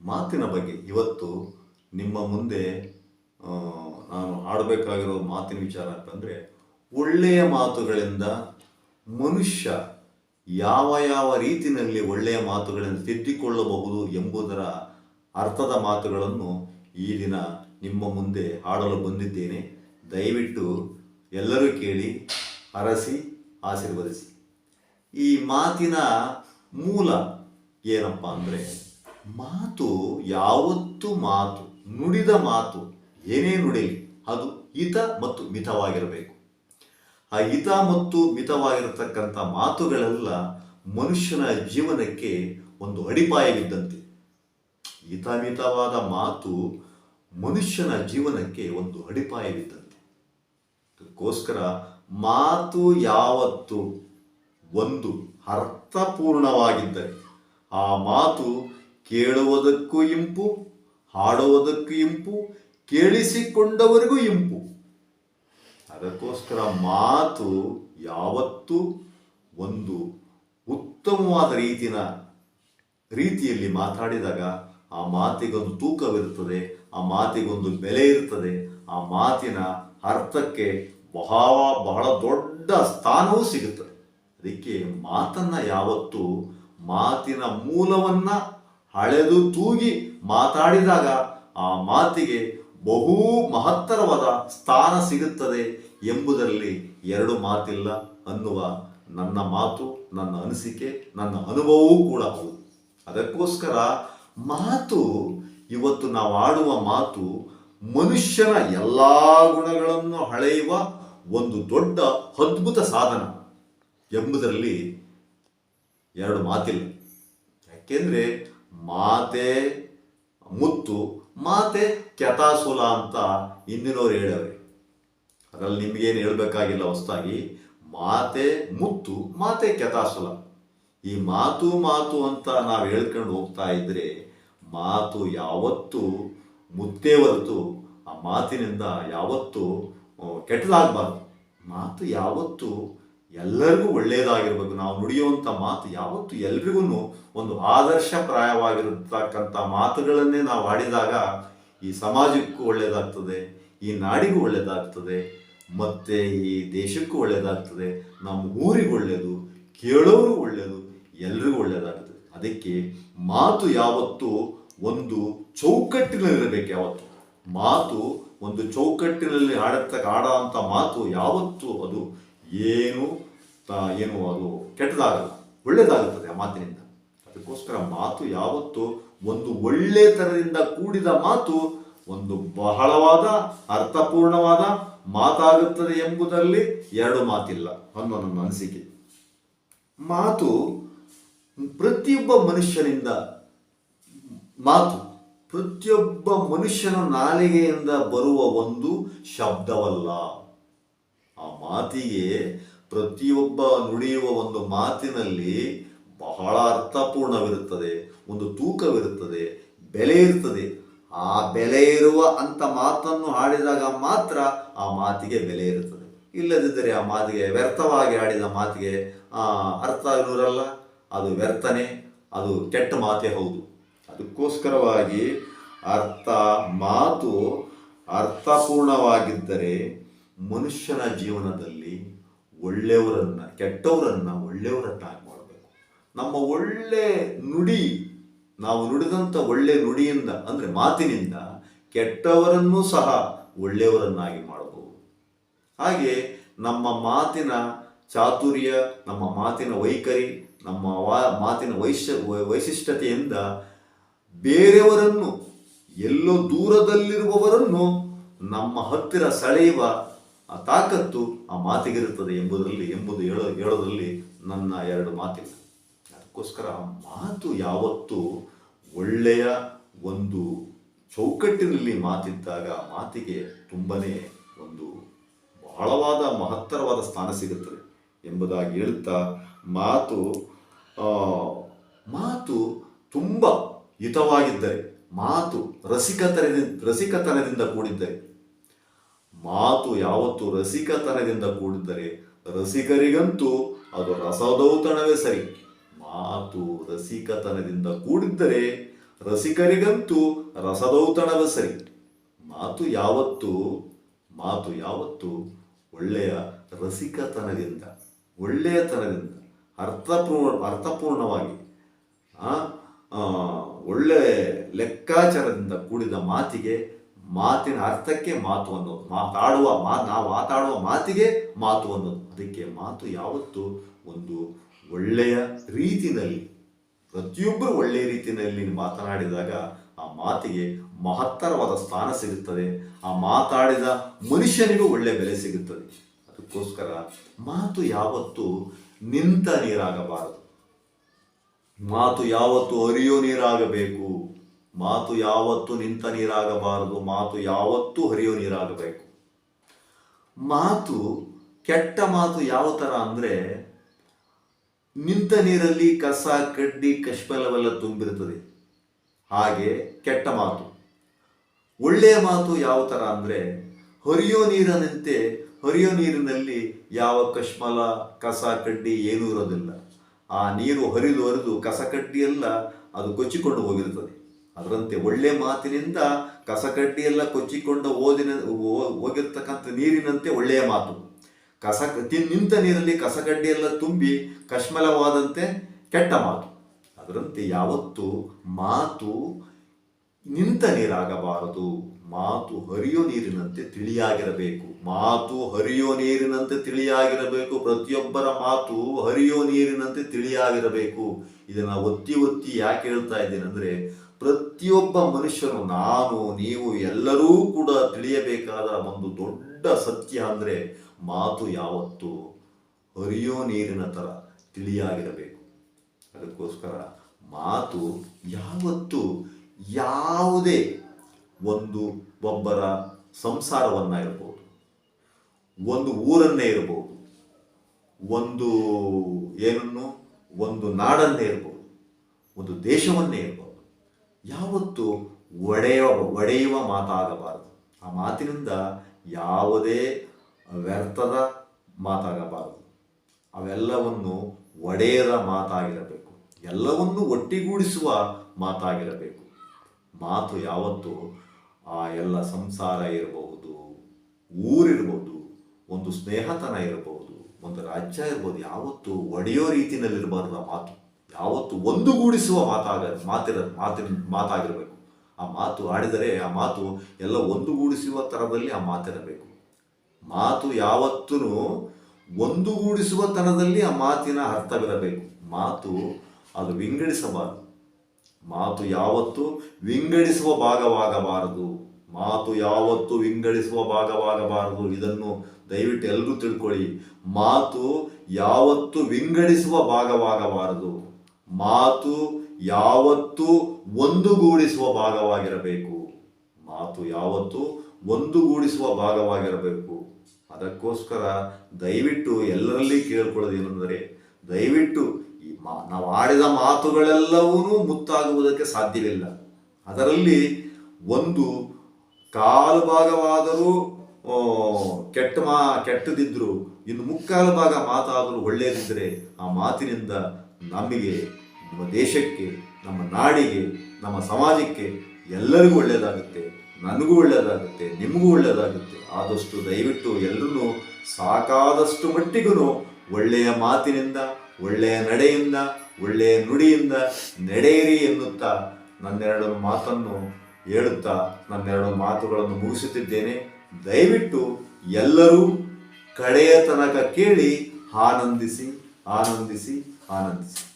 ಮಾತಿನ ಬಗ್ಗೆ ಇವತ್ತು ನಿಮ್ಮ ಮುಂದೆ ನಾನು ಆಡಬೇಕಾಗಿರೋ ಮಾತಿನ ವಿಚಾರ ಅಂತಂದರೆ, ಒಳ್ಳೆಯ ಮಾತುಗಳಿಂದ ಮನುಷ್ಯ ಯಾವ ಯಾವ ರೀತಿಯಲ್ಲಿ ಒಳ್ಳೆಯ ಮಾತುಗಳಿಂದ ತಿದ್ದಿಕೊಳ್ಳಬಹುದು ಎಂಬುದರ ಅರ್ಥದ ಮಾತುಗಳನ್ನು ಈ ದಿನ ನಿಮ್ಮ ಮುಂದೆ ಹಾಡಲು ಬಂದಿದ್ದೇನೆ. ದಯವಿಟ್ಟು ಎಲ್ಲರೂ ಕೇಳಿ ಹರಸಿ ಆಶೀರ್ವದಿಸಿ. ಈ ಮಾತಿನ ಮೂಲ ಏನಪ್ಪ ಅಂದರೆ ಮಾತು ಯಾವತ್ತು ಮಾತು, ನುಡಿದ ಮಾತು, ಏನೇ ನುಡಿಲಿ, ಅದು ಹಿತ ಮತ್ತು ಮಿತವಾಗಿರಬೇಕು. ಆ ಹಿತ ಮತ್ತು ಮಿತವಾಗಿರತಕ್ಕಂಥ ಮಾತುಗಳೆಲ್ಲ ಮನುಷ್ಯನ ಜೀವನಕ್ಕೆ ಒಂದು ಅಡಿಪಾಯವಿದ್ದಂತೆ. ಹಿತಮಿತವಾದ ಮಾತು ಮನುಷ್ಯನ ಜೀವನಕ್ಕೆ ಒಂದು ಅಡಿಪಾಯವಿದ್ದಂತೆ. ಅದಕ್ಕೋಸ್ಕರ ಮಾತು ಯಾವತ್ತು ಒಂದು ಅರ್ಥಪೂರ್ಣವಾಗಿದ್ದರೆ, ಆ ಮಾತು ಕೇಳುವುದಕ್ಕೂ ಇಂಪು, ಹಾಡುವುದಕ್ಕೂ ಇಂಪು, ಕೇಳಿಸಿಕೊಂಡವರಿಗೂ ಇಂಪು. ಅದಕ್ಕೋಸ್ಕರ ಮಾತು ಯಾವತ್ತೂ ಒಂದು ಉತ್ತಮವಾದ ರೀತಿನ ರೀತಿಯಲ್ಲಿ ಮಾತಾಡಿದಾಗ ಆ ಮಾತಿಗೊಂದು ತೂಕವಿರುತ್ತದೆ, ಆ ಮಾತಿಗೊಂದು ಬೆಲೆ ಇರ್ತದೆ ಆ ಮಾತಿನ ಅರ್ಥಕ್ಕೆ ಬಹಳ ಬಹಳ ದೊಡ್ಡ ಸ್ಥಾನವೂ ಸಿಗುತ್ತದೆ. ಅದಕ್ಕೆ ಮಾತನ್ನ ಯಾವತ್ತು ಮಾತಿನ ಮೂಲವನ್ನ ಹಳೆದು ತೂಗಿ ಮಾತಾಡಿದಾಗ ಆ ಮಾತಿಗೆ ಬಹು ಮಹತ್ತರವಾದ ಸ್ಥಾನ ಸಿಗುತ್ತದೆ ಎಂಬುದರಲ್ಲಿ ಎರಡು ಮಾತಿಲ್ಲ ಅನ್ನುವ ನನ್ನ ಮಾತು, ನನ್ನ ಅನಿಸಿಕೆ, ನನ್ನ ಅನುಭವವೂ ಕೂಡ ಹೌದು ಅದಕ್ಕೋಸ್ಕರ ಮಾತು, ಇವತ್ತು ನಾವು ಆಡುವ ಮಾತು ಮನುಷ್ಯನ ಎಲ್ಲ ಗುಣಗಳನ್ನು ಹಳೆಯುವ ಒಂದು ದೊಡ್ಡ ಅದ್ಭುತ ಸಾಧನ ಎಂಬುದರಲ್ಲಿ ಎರಡು ಮಾತಿಲ್ಲ. ಯಾಕೆಂದ್ರೆ ಮಾತೆ ಮುತ್ತು, ಮಾತೆ ಕ್ಯತಾಸುಲ ಅಂತ ಹಿಂದಿನವ್ರು ಹೇಳವ್ರೆ. ಅದರಲ್ಲಿ ನಿಮಗೇನು ಹೇಳಬೇಕಾಗಿಲ್ಲ ಹೊಸದಾಗಿ ಮಾತೆ ಮುತ್ತು, ಮಾತೆ ಕ್ಯತಾಸುಲ ಈ ಮಾತು ಮಾತು ಅಂತ ನಾವು ಹೇಳ್ಕೊಂಡು ಹೋಗ್ತಾ ಇದ್ರೆ ಮಾತು ಯಾವತ್ತೂ ಮುತ್ತೇ ಹೊರತು ಆ ಮಾತಿನಿಂದ ಯಾವತ್ತೂ ಕೆಟ್ಟದಾಗಬಾರ್ದು. ಮಾತು ಯಾವತ್ತೂ ಎಲ್ಲರಿಗೂ ಒಳ್ಳೆಯದಾಗಿರ್ಬೇಕು ನಾವು ನುಡಿಯುವಂಥ ಮಾತು ಯಾವತ್ತು ಎಲ್ರಿಗೂ ಒಂದು ಆದರ್ಶಪ್ರಾಯವಾಗಿರತಕ್ಕಂಥ ಮಾತುಗಳನ್ನೇ ನಾವು ಆಡಿದಾಗ ಈ ಸಮಾಜಕ್ಕೂ ಒಳ್ಳೆಯದಾಗ್ತದೆ ಈ ನಾಡಿಗೂ ಒಳ್ಳೆಯದಾಗ್ತದೆ ಮತ್ತೆ ಈ ದೇಶಕ್ಕೂ ಒಳ್ಳೆಯದಾಗ್ತದೆ ನಮ್ಮ ಊರಿಗೂ ಒಳ್ಳೆಯದು ಕೇಳೋರು ಒಳ್ಳೆಯದು ಎಲ್ರಿಗೂ ಒಳ್ಳೆಯದಾಗ್ತದೆ ಅದಕ್ಕೆ ಮಾತು ಯಾವತ್ತು ಒಂದು ಚೌಕಟ್ಟಿನಲ್ಲಿರಬೇಕು ಯಾವತ್ತು. ಮಾತು ಒಂದು ಚೌಕಟ್ಟಿನಲ್ಲಿ ಆಡತಕ್ಕ, ಆಡೋಂಥ ಮಾತು ಯಾವತ್ತು ಅದು ಏನು? ಏನು ಅದು ಕೆಟ್ಟದಾಗಲ್ಲ ಒಳ್ಳೆಯದಾಗುತ್ತದೆ ಆ ಮಾತಿನಿಂದ. ಅದಕ್ಕೋಸ್ಕರ ಮಾತು ಯಾವತ್ತು ಒಂದು ಒಳ್ಳೆತನದಿಂದ ಕೂಡಿದ ಮಾತು ಒಂದು ಬಹಳವಾದ, ಅರ್ಥಪೂರ್ಣವಾದ ಮಾತಾಗುತ್ತದೆ ಎಂಬುದರಲ್ಲಿ ಎರಡು ಮಾತಿಲ್ಲ ಅನ್ನೋ ನನ್ನ ಅನಿಸಿಕೆ. ಮಾತು ಪ್ರತಿಯೊಬ್ಬ ಮನುಷ್ಯನಿಂದ, ಮಾತು ಪ್ರತಿಯೊಬ್ಬ ಮನುಷ್ಯನ ನಾಲಿಗೆಯಿಂದ ಬರುವ ಒಂದು ಶಬ್ದವಲ್ಲ. ಆ ಮಾತಿಗೆ ಪ್ರತಿಯೊಬ್ಬ ನುಡಿಯುವ ಒಂದು ಮಾತಿನಲ್ಲಿ ಬಹಳ ಅರ್ಥಪೂರ್ಣವಿರುತ್ತದೆ ಒಂದು ತೂಕವಿರುತ್ತದೆ ಬೆಲೆ ಇರ್ತದೆ. ಆ ಬೆಲೆ ಇರುವ ಅಂತ ಮಾತನ್ನು ಆಡಿದಾಗ ಮಾತ್ರ ಆ ಮಾತಿಗೆ ಬೆಲೆ ಇರುತ್ತದೆ. ಇಲ್ಲದಿದ್ದರೆ ಆ ಮಾತಿಗೆ ವ್ಯರ್ಥವಾಗಿ ಆಡಿದ ಮಾತಿಗೆ ಆ, ಅರ್ಥ ಇರೋರಲ್ಲ ಅದು ವ್ಯರ್ಥನೆ ಅದು ಕೆಟ್ಟ ಮಾತೇ ಹೌದು. ಅದಕ್ಕೋಸ್ಕರವಾಗಿ ಅರ್ಥ ಮಾತು ಅರ್ಥಪೂರ್ಣವಾಗಿದ್ದರೆ ಮನುಷ್ಯನ ಜೀವನದಲ್ಲಿ ಒಳ್ಳೆಯವರನ್ನ, ಕೆಟ್ಟವರನ್ನ ಒಳ್ಳೆಯವರನ್ನಾಗಿ ಮಾಡಬೇಕು. ನಮ್ಮ ಒಳ್ಳೆ ನುಡಿ, ನಾವು ನುಡಿದಂಥ ಒಳ್ಳೆ ನುಡಿಯಿಂದ, ಅಂದರೆ ಮಾತಿನಿಂದ ಕೆಟ್ಟವರನ್ನೂ ಸಹ ಒಳ್ಳೆಯವರನ್ನಾಗಿ ಮಾಡಬಹುದು ಹಾಗೆ ನಮ್ಮ ಮಾತಿನ ಚಾತುರ್ಯ, ನಮ್ಮ ಮಾತಿನ ವೈಖರಿ, ನಮ್ಮ ಮಾತಿನ ವೈಶ್ಯ, ವೈಶಿಷ್ಟ್ಯತೆಯಿಂದ ಬೇರೆಯವರನ್ನು, ಎಲ್ಲೋ ದೂರದಲ್ಲಿರುವವರನ್ನು ನಮ್ಮ ಹತ್ತಿರ ಸೆಳೆಯುವ ಆ ತಾಕತ್ತು ಆ ಮಾತಿಗಿರುತ್ತದೆ ಎಂಬುದರಲ್ಲಿ, ಎಂಬುದು ಹೇಳೋ, ಹೇಳೋದರಲ್ಲಿ ನನ್ನ ಎರಡು ಮಾತಿಲ್ಲ. ಅದಕ್ಕೋಸ್ಕರ ಆ ಮಾತು ಯಾವತ್ತೂ ಒಳ್ಳೆಯ ಒಂದು ಚೌಕಟ್ಟಿನಲ್ಲಿ ಮಾತಿದ್ದಾಗ ಮಾತಿಗೆ ತುಂಬನೇ ಒಂದು ಬಹಳವಾದ ಮಹತ್ತರವಾದ ಸ್ಥಾನ ಸಿಗುತ್ತದೆ ಎಂಬುದಾಗಿ ಹೇಳುತ್ತಾ ಮಾತು ಮಾತು ತುಂಬ ಹಿತವಾಗಿದ್ದರೆ, ಮಾತು ರಸಿಕತನದಿಂದ ರಸಿಕತನದಿಂದ ಕೂಡಿದ್ದರೆ ಮಾತು ಯಾವತ್ತು ರಸಿಕತನದಿಂದ ಕೂಡಿದ್ದರೆ ರಸಿಕರಿಗಂತೂ ಅದು ರಸದೌತಣವೇ ಸರಿ. ಮಾತು ರಸಿಕತನದಿಂದ ಕೂಡಿದ್ದರೆ ರಸಿಕರಿಗಂತೂ ರಸದೌತಣವೇ ಸರಿ. ಮಾತು ಯಾವತ್ತು ಮಾತು ಯಾವತ್ತು ಒಳ್ಳೆಯ ರಸಿಕತನದಿಂದ, ಒಳ್ಳೆಯತನದಿಂದ, ಅರ್ಥಪೂರ್ಣ, ಅರ್ಥಪೂರ್ಣವಾಗಿ ಒಳ್ಳೆ ಲೆಕ್ಕಾಚಾರದಿಂದ ಕೂಡಿದ ಮಾತಿಗೆ ಮಾತಿನ ಅರ್ಥಕ್ಕೆ ಮಾತು ಅನ್ನೋದು. ಮಾತಾಡುವ ಮಾ, ನಾವು ಮಾತಾಡುವ ಮಾತಿಗೆ ಮಾತು ಅನ್ನೋದು. ಅದಕ್ಕೆ ಮಾತು ಯಾವತ್ತು ಒಂದು ಒಳ್ಳೆಯ ರೀತಿಯಲ್ಲಿ ಪ್ರತಿಯೊಬ್ಬರು ಒಳ್ಳೆಯ ರೀತಿಯಲ್ಲಿ ಮಾತನಾಡಿದಾಗ ಆ ಮಾತಿಗೆ ಮಹತ್ತರವಾದ ಸ್ಥಾನ ಸಿಗುತ್ತದೆ. ಆ ಮಾತಾಡಿದ ಮನುಷ್ಯನಿಗೂ ಒಳ್ಳೆ ಬೆಲೆ ಸಿಗುತ್ತದೆ. ಅದಕ್ಕೋಸ್ಕರ ಮಾತು ಯಾವತ್ತು ನಿಂತ ನೀರಾಗಬಾರದು. ಮಾತು ಯಾವತ್ತು ಅರಿಯೋ ನೀರಾಗಬೇಕು. ಮಾತು ಯಾವತ್ತು ನಿಂತ ನೀರಾಗಬಾರದು, ಮಾತು ಯಾವತ್ತೂ ಹರಿಯೋ ನೀರಾಗಬೇಕು. ಮಾತು, ಕೆಟ್ಟ ಮಾತು ಯಾವ ಥರ ಅಂದರೆ, ನಿಂತ ನೀರಲ್ಲಿ ಕಸ, ಕಡ್ಡಿ ಕಶ್ಮಲವೆಲ್ಲ ತುಂಬಿರುತ್ತದೆ. ಹಾಗೆ ಕೆಟ್ಟ ಮಾತು. ಒಳ್ಳೆಯ ಮಾತು ಯಾವ ಥರ ಅಂದರೆ, ಹರಿಯೋ ನೀರಿನಂತೆ, ಹರಿಯೋ ನೀರಿನಲ್ಲಿ ಯಾವ ಕಶ್ಮಲ ಕಸ, ಕಡ್ಡಿ ಏನೂ ಇರೋದಿಲ್ಲ. ಆ ನೀರು ಹರಿದು ಹರಿದು ಕಸ, ಕಡ್ಡಿ ಎಲ್ಲ ಅದು ಕೊಚ್ಚಿಕೊಂಡು ಹೋಗಿರುತ್ತದೆ. ಅದರಂತೆ ಒಳ್ಳೆ ಮಾತಿನಿಂದ ಕಸಕಡ್ಡಿಯೆಲ್ಲ ಕೊಚ್ಚಿಕೊಂಡು ಓದಿನ ಹೋಗಿರ್ತಕ್ಕಂಥ ನೀರಿನಂತೆ ಒಳ್ಳೆಯ ಮಾತು. ಕಸ ನಿಂತ ನೀರಲ್ಲಿ ಕಸಕಡ್ಡಿಯೆಲ್ಲ ತುಂಬಿ ಕಶ್ಮಲವಾದಂತೆ ಕೆಟ್ಟ ಮಾತು. ಅದರಂತೆ ಯಾವತ್ತು ಮಾತು ನಿಂತ ನೀರಾಗಬಾರದು. ಮಾತು ಹರಿಯೋ ನೀರಿನಂತೆ ತಿಳಿಯಾಗಿರಬೇಕು. ಮಾತು ಹರಿಯೋ ನೀರಿನಂತೆ ತಿಳಿಯಾಗಿರಬೇಕು. ಪ್ರತಿಯೊಬ್ಬರ ಮಾತು ಹರಿಯೋ ನೀರಿನಂತೆ ತಿಳಿಯಾಗಿರಬೇಕು. ಇದನ್ನ ಒತ್ತಿ ಒತ್ತಿ ಯಾಕೆ ಹೇಳ್ತಾ ಇದ್ದೇನೆ ಅಂದ್ರೆ ಪ್ರತಿಯೊಬ್ಬ ಮನುಷ್ಯನು, ನಾನು, ನೀವು ಎಲ್ಲರೂ ಕೂಡ ತಿಳಿಯಬೇಕಾದ ಒಂದು ದೊಡ್ಡ ಸತ್ಯ ಅಂದ್ರೆ ಮಾತು ಯಾವತ್ತು ಹರಿಯೋ ನೀರಿನ ತರ ತಿಳಿಯಾಗಿರಬೇಕು. ಅದಕ್ಕೋಸ್ಕರ ಮಾತು ಯಾವತ್ತು ಯಾವುದೇ ಒಂದು ಒಬ್ಬರ ಸಂಸಾರವನ್ನ ಇರಬಹುದು ಒಂದು ಊರನ್ನೇ ಇರಬಹುದು ಒಂದು ಏನನ್ನು, ಒಂದು ನಾಡನ್ನೇ ಇರಬಹುದು ಒಂದು ದೇಶವನ್ನೇ ಇರಬಹುದು ಯಾವತ್ತು ಒಡೆಯ, ಒಡೆಯುವ ಮಾತಾಗಬಾರದು. ಆ ಮಾತಿನಿಂದ ಯಾವುದೇ ವ್ಯರ್ಥದ ಮಾತಾಗಬಾರದು. ಅವೆಲ್ಲವನ್ನು ಒಡೆಯದ ಮಾತಾಗಿರಬೇಕು. ಎಲ್ಲವನ್ನು ಒಟ್ಟಿಗೂಡಿಸುವ ಮಾತಾಗಿರಬೇಕು. ಮಾತು ಯಾವತ್ತು ಆ ಎಲ್ಲ ಸಂಸಾರ ಇರಬಹುದು ಊರಿರ್ಬೋದು ಒಂದು ಸ್ನೇಹತನ ಇರಬಹುದು, ಒಂದು ರಾಜ್ಯ ಇರ್ಬೋದು ಯಾವತ್ತು ಒಡೆಯೋ ರೀತಿಯಲ್ಲಿರಬಾರ್ದು ಆ ಮಾತು. ಯಾವತ್ತು ಒಂದುಗೂಡಿಸುವ ಮಾತಾಗ, ಮಾತಿರ, ಮಾತಿನ, ಮಾತಾಗಿರಬೇಕು. ಆ ಮಾತು ಆಡಿದರೆ ಆ ಮಾತು ಎಲ್ಲ ಒಂದುಗೂಡಿಸುವ ಥರದಲ್ಲಿ ಆ ಮಾತಿರಬೇಕು. ಮಾತು ಯಾವತ್ತೂ ಒಂದುಗೂಡಿಸುವ ತನದಲ್ಲಿ ಆ ಮಾತಿನ ಅರ್ಥವಿರಬೇಕು. ಮಾತು ಅದು ವಿಂಗಡಿಸಬಾರದು. ಮಾತು ಯಾವತ್ತು ವಿಂಗಡಿಸುವ ಭಾಗವಾಗಬಾರದು. ಮಾತು ಯಾವತ್ತು ವಿಂಗಡಿಸುವ ಭಾಗವಾಗಬಾರದು. ಇದನ್ನು ದಯವಿಟ್ಟು ಎಲ್ಲರೂ ತಿಳ್ಕೊಳ್ಳಿ. ಮಾತು ಯಾವತ್ತು ವಿಂಗಡಿಸುವ ಭಾಗವಾಗಬಾರದು. ಮಾತು ಯಾವತ್ತು ಒಂದುಗೂಡಿಸುವ ಭಾಗವಾಗಿರಬೇಕು. ಮಾತು ಯಾವತ್ತು ಒಂದುಗೂಡಿಸುವ ಭಾಗವಾಗಿರಬೇಕು. ಅದಕ್ಕೋಸ್ಕರ ದಯವಿಟ್ಟು ಎಲ್ಲರಲ್ಲಿ ಕೇಳ್ಕೊಳ್ಳೋದು ಏನಂದರೆ, ದಯವಿಟ್ಟು ಈ ಮಾ, ನಾವು ಆಡಿದ ಮಾತುಗಳೆಲ್ಲವೂ ಮುತ್ತಾಗುವುದಕ್ಕೆ ಸಾಧ್ಯವಿಲ್ಲ. ಅದರಲ್ಲಿ ಒಂದು ಕಾಲು ಭಾಗವಾದರೂ ಕೆಟ್ಟ ಮಾ, ಕೆಟ್ಟದಿದ್ದರೂ, ಇನ್ನು ಮುಕ್ಕಾಲು ಭಾಗ ಮಾತಾದರೂ ಒಳ್ಳೆಯದಿದ್ದರೆ, ಆ ಮಾತಿನಿಂದ ನಮಗೆ ನಮ್ಮ ದೇಶಕ್ಕೆ, ನಮ್ಮ ನಾಡಿಗೆ, ನಮ್ಮ ಸಮಾಜಕ್ಕೆ ಎಲ್ಲರಿಗೂ ಒಳ್ಳೆಯದಾಗುತ್ತೆ, ನನಗೂ ಒಳ್ಳೆಯದಾಗುತ್ತೆ, ನಿಮಗೂ ಒಳ್ಳೆಯದಾಗುತ್ತೆ. ಆದಷ್ಟು ದಯವಿಟ್ಟು ಎಲ್ಲರೂ ಸಾಕಾದಷ್ಟು ಮಟ್ಟಿಗೂ ಒಳ್ಳೆಯ ಮಾತಿನಿಂದ, ಒಳ್ಳೆಯ ನಡೆಯಿಂದ, ಒಳ್ಳೆಯ ನುಡಿಯಿಂದ ನಡೆಯಿರಿ ಎನ್ನುತ್ತಾ ನನ್ನೆರಡು ಮಾತನ್ನು ಹೇಳುತ್ತಾ ನನ್ನೆರಡು ಮಾತುಗಳನ್ನು ಮುಗಿಸುತ್ತಿದ್ದೇನೆ. ದಯವಿಟ್ಟು ಎಲ್ಲರೂ ಕಡೆಯ ತನಕ ಕೇಳಿ ಆನಂದಿಸಿ ಆನಂದಿಸಿ ಆನಂದಿಸಿ.